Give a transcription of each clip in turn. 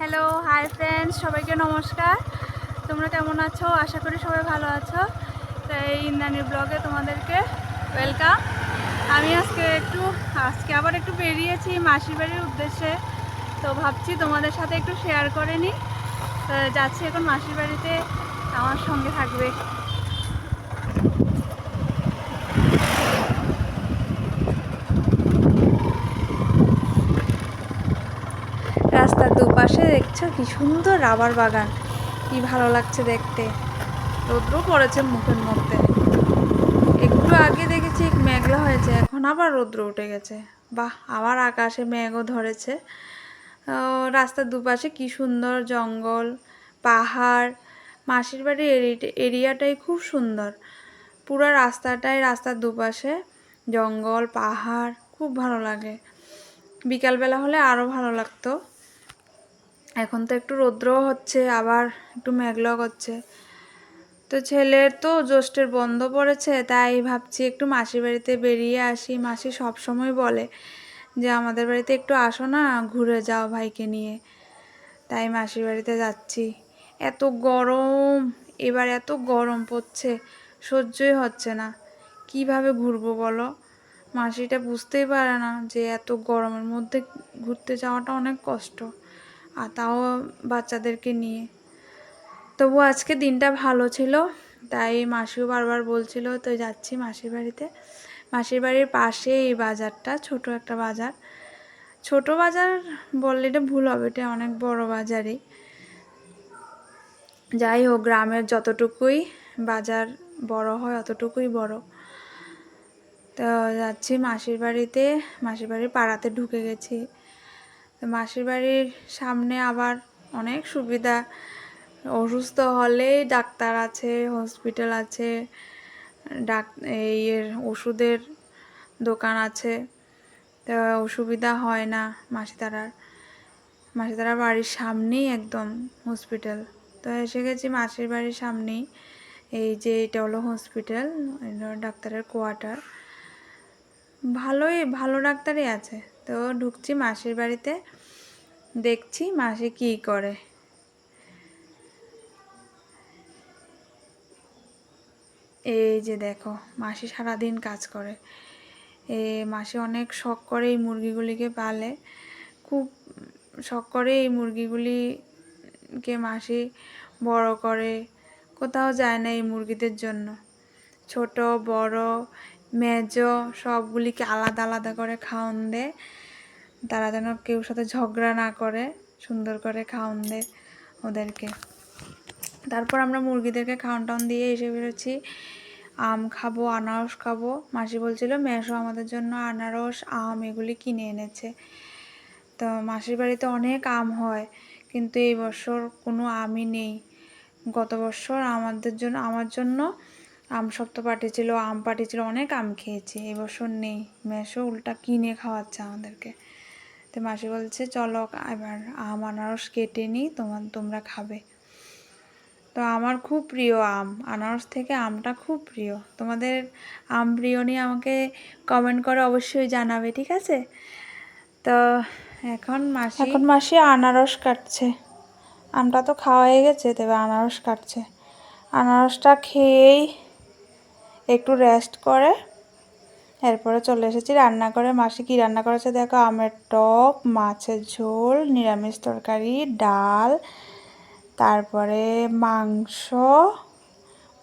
Hello hi friends সবাইকে নমস্কার। তোমরা কেমন আছো? আশা করি সবাই ভালো আছো। তো এই ইন্দ্রাণীর ব্লগে তোমাদেরকে ওয়েলকাম আমি আজকে একটু, আজকে আবার একটু বেরিয়েছি মাসির বাড়ির উদ্দেশ্যে। তো ভাবছি তোমাদের সাথে একটু শেয়ার করে নিই। তো যাচ্ছি এখন মাসির বাড়িতে, আমার সঙ্গে থাকবে রাস্তার দুপাশে দেখছ কি সুন্দর রাবার বাগান। কি ভালো লাগছে দেখতে। রৌদ্র পড়েছে মুখের মধ্যে। একটু আগে দেখেছি মেঘলা হয়েছে, এখন আবার রৌদ্র উঠে গেছে। বাহ, আবার আকাশে মেঘও ধরেছে। রাস্তার দুপাশে কি সুন্দর জঙ্গল, পাহাড়। মাসির বাড়ির এরি- এরিয়াটাই খুব সুন্দর। পুরো রাস্তাটাই রাস্তার দুপাশে জঙ্গল, পাহাড়, খুব ভালো লাগে। বিকালবেলা হলে আরও ভালো লাগতো। এখন তো একটু রৌদ্র হচ্ছে, আবার একটু মেঘলা করছে। তো ছেলের তো জ্যৈষ্ঠের বন্ধ পড়েছে, তাই ভাবছি একটু মাসির বাড়িতে বেরিয়ে আসি। মাসি সব সময় বলে যে, আমাদের বাড়িতে একটু আসো না, ঘুরে যাও ভাইকে নিয়ে। তাই মাসির বাড়িতে যাচ্ছি। এত গরম, এবার এত গরম পড়ছে, সহ্যই হচ্ছে না। কীভাবে ঘুরবো বলো? মাসিটা বুঝতেই পারে না যে, এত গরমের মধ্যে ঘুরতে যাওয়াটা অনেক কষ্ট। আর তাও বাচ্চাদেরকে নিয়ে। তবু আজকে দিনটা ভালো ছিল, তাই মাসিও বারবার বলছিল, তো যাচ্ছি মাসির বাড়িতে। মাসির বাড়ির পাশে এই বাজারটা, ছোট একটা বাজার। ছোট বাজার বললে এটা ভুল হবে, এটা অনেক বড় বাজারই। যাই হোক, গ্রামের যতটুকুই বাজার বড় হয়, অতটুকুই বড়। তো যাচ্ছি মাসির বাড়িতে, মাসির বাড়ির পাড়াতে ঢুকে গেছি। মাসির বাড়ির সামনে আবার অনেক সুবিধা। অসুস্থ হলেই ডাক্তার আছে হসপিটাল আছে, ডাক এই ওষুধের দোকান আছে। তো অসুবিধা হয় না মাসিতারার মাসিতারার বাড়ির সামনেই একদম হসপিটাল তো এসে গেছি মাসির বাড়ির সামনেই। এই যে এটা হলো হসপিটাল ডাক্তারের কোয়ার্টার ভালোই, ভালো ডাক্তারই আছে। তো ঢুকছি মাসির বাড়িতে, দেখছি মাসি কী করে। এই যে দেখো, মাসি সারাদিন কাজ করে। এ মাসি অনেক শখ করে এই মুরগিগুলিকে পালে। খুব শখ করে এই মুরগিগুলিকে মাসি বড় করে। কোথাও যায় না এই মুরগিদের জন্য। ছোট, বড় মেজো সবগুলিকে আলাদা আলাদা করে খাওয়ান দেয় তারা যেন কেউ সাথে ঝগড়া না করে, সুন্দর করে খাওয়ান দেয় ওদেরকে। তারপর আমরা মুরগিদেরকে খাওয়ান টাউন দিয়ে এসে বেরোচ্ছি। আম খাব, আনারস খাব। মাসি বলছিল মেশো আমাদের জন্য আনারস, আম এগুলি কিনে এনেছে। তো মাসির বাড়িতে অনেক আম হয়, কিন্তু এই বছর কোনো আমই নেই। গত বছর আমাদের জন্য, আমার জন্য আম সপ্ত পাঠিয়েছিল আম পাঠিয়েছিল অনেক আম খেয়েছি। এবছর নেই। মেশো উল্টা কিনে খাওয়াচ্ছে আমাদেরকে। তো মাসি বলছে, চলো এবার আম আনারস কেটে নিই তোমার তোমরা খাবে। তো আমার খুব প্রিয় আম। আনারস থেকে আমটা খুব প্রিয়। তোমাদের আম প্রিয় নিয়ে আমাকে কমেন্ট করে অবশ্যই জানাবে, ঠিক আছে? তো এখন মাসি এখন মাসি আনারস কাটছে। আমটা তো খাওয়া হয়ে গেছে তবে আনারস কাটছে। আনারসটা খেয়েই একটু রেস্ট করে। এরপরে চলে এসেছি রান্না করে মাসি কি রান্না করেছে দেখো? আমের টক, মাছের ঝোল, নিরামিষ তরকারি, ডাল, তারপরে মাংস,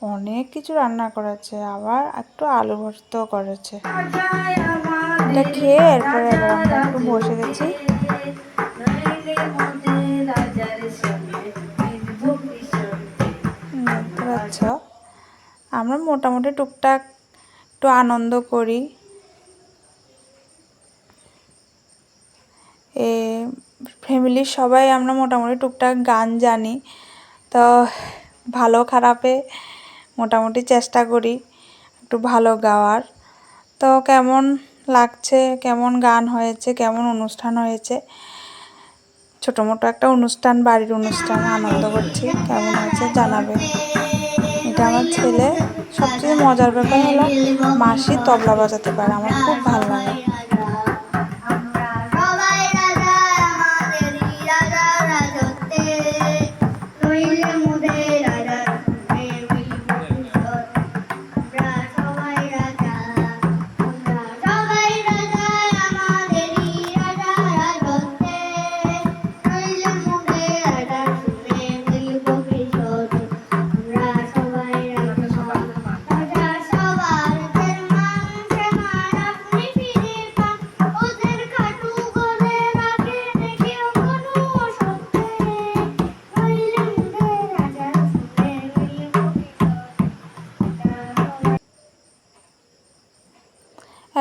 অনেক কিছু রান্না করেছে। আবার একটু আলু ভর্তাও করেছে। এটা খেয়ে এরপরে একটু বসে গেছি। আমরা মোটামুটি টুকটাক একটু আনন্দ করি। এ ফ্যামিলির সবাই আমরা মোটামুটি টুকটাক গান জানি। তো, ভালো খারাপে মোটামুটি চেষ্টা করি একটু ভালো গাওয়ার। তো, কেমন লাগছে, কেমন গান হয়েছে, কেমন অনুষ্ঠান হয়েছে? ছোটো মোটো একটা অনুষ্ঠান, বাড়ির অনুষ্ঠান, আনন্দ করছি। কেমন হয়েছে জানাবে এটা আমার ছেলে। সবচেয়ে মজার ব্যাপার হলো মাসি তবলা বাজাতে পারে আমার খুব ভালো লাগে।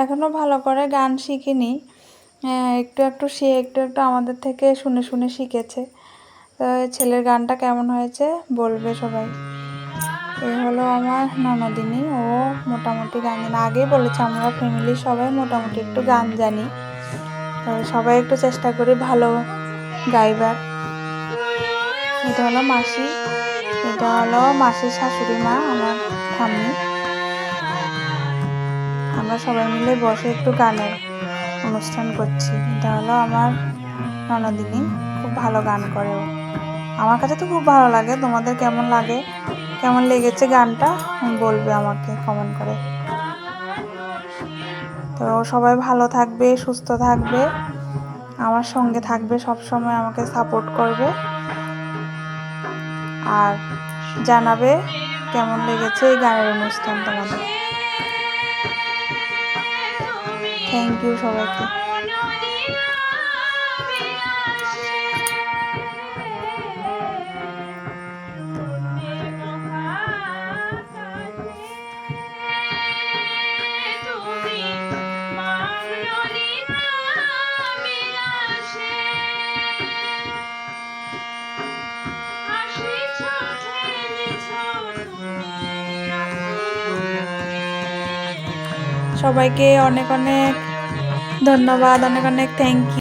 এখনও ভালো করে গান শিখিনি। একটু একটু সে একটু একটু আমাদের থেকে শুনে শুনে শিখেছে। তো ছেলের গানটা কেমন হয়েছে বলবে সবাই। এ হলো আমার ননদিনী, ও মোটামুটি গান জানে আগেই বলেছে আমরা ফ্যামিলির সবাই মোটামুটি একটু গান জানি। সবাই একটু চেষ্টা করি ভালো গাইবার। এটা হলো মাসি, এটা হলো মাসির শাশুড়ি মা, আমার ঠাম্মি। আমরা সবাই মিলে বসে একটু গানের অনুষ্ঠান করছি। এটা হলো আমার ননদিনী, খুব ভালো গান করে আমার কাছে তো খুব ভালো লাগে, তোমাদের কেমন লাগে? কেমন লেগেছে গানটা? বলবে আমাকে কমেন্ট করে। তো সবাই ভালো থাকবে, সুস্থ থাকবে, আমার সঙ্গে থাকবে সব সময় আমাকে সাপোর্ট করবে। আর জানাবে কেমন লেগেছে এই গানের অনুষ্ঠান তোমাদের। থ্যাংক ইউ সবাইকে সবাইকে অনেক অনেক ধন্যবাদ অনেক অনেক থ্যাংক ইউ